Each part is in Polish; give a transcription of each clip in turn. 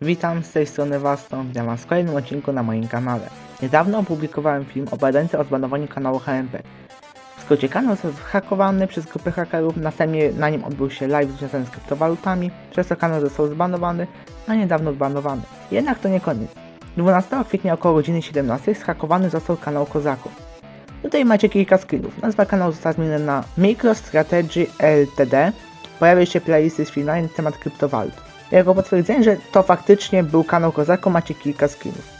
Witam z tej strony witam Was w kolejnym odcinku na moim kanale. Niedawno opublikowałem film opowiadający o zbanowaniu kanału HMP. W skrócie kanał został zhakowany przez grupę hakerów, następnie na nim odbył się live związany z kryptowalutami, przez co kanał został zbanowany, a niedawno zbanowany. Jednak to nie koniec. 12 kwietnia około godziny 17 zhakowany został kanał Kozaków. Tutaj macie kilka screenów. Nazwa kanału została zmieniona na MicroStrategy Ltd. Pojawią się playlisty z filmami na temat kryptowalut. Jako potwierdzenie, że to faktycznie był kanał Kozako macie kilka skinów.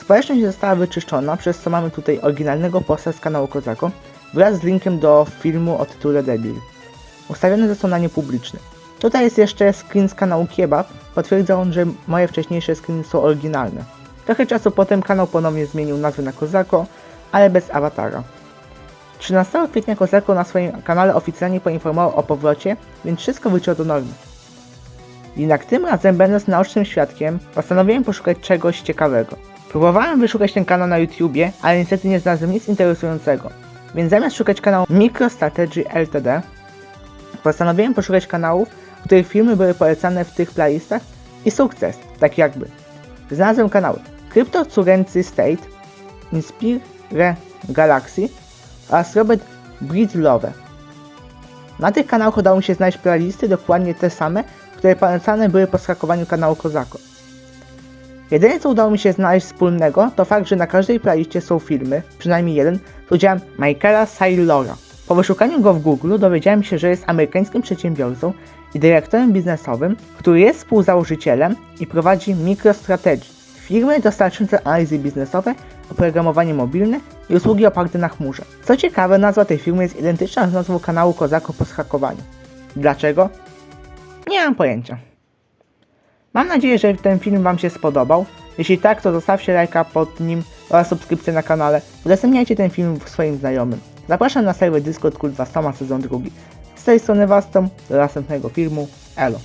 Społeczność została wyczyszczona, przez co mamy tutaj oryginalnego posta z kanału Kozako wraz z linkiem do filmu o tytule Debil. Ustawiony został na niepubliczny. Tutaj jest jeszcze screen z kanału Kebab, potwierdza on, że moje wcześniejsze screeny są oryginalne. Trochę czasu potem kanał ponownie zmienił nazwę na Kozako, ale bez awatara. 13 kwietnia Kozako na swoim kanale oficjalnie poinformował o powrocie, więc wszystko wróciło do normy. Jednak tym razem, będąc naocznym świadkiem, postanowiłem poszukać czegoś ciekawego. Próbowałem wyszukać ten kanał na YouTubie, ale niestety nie znalazłem nic interesującego. Więc zamiast szukać kanału MicroStrategy Ltd, postanowiłem poszukać kanałów, których filmy były polecane w tych playlistach i sukces, tak jakby. Znalazłem kanały Crypto Curency State, Inspire Galaxy oraz Robert Breedlove. Na tych kanałach udało mi się znaleźć playlisty dokładnie te same, które polecane były po skakowaniu kanału Kozako. Jedyne co udało mi się znaleźć wspólnego to fakt, że na każdej playliście są filmy, przynajmniej jeden, z udziałem Michaela Saylora. Po wyszukaniu go w Google dowiedziałem się, że jest amerykańskim przedsiębiorcą i dyrektorem biznesowym, który jest współzałożycielem i prowadzi MicroStrategy, firmy dostarczające analizy biznesowe, oprogramowanie mobilne i usługi oparte na chmurze. Co ciekawe, nazwa tej firmy jest identyczna z nazwą kanału Kozako po zhakowaniu. Dlaczego? Nie mam pojęcia. Mam nadzieję, że ten film Wam się spodobał. Jeśli tak, to zostawcie lajka pod nim oraz subskrypcję na kanale. Udostępniajcie ten film swoim znajomym. Zapraszam na serwer Discord Kult Wastoma sezon drugi. Z tej strony Wastom, do następnego filmu. Elo.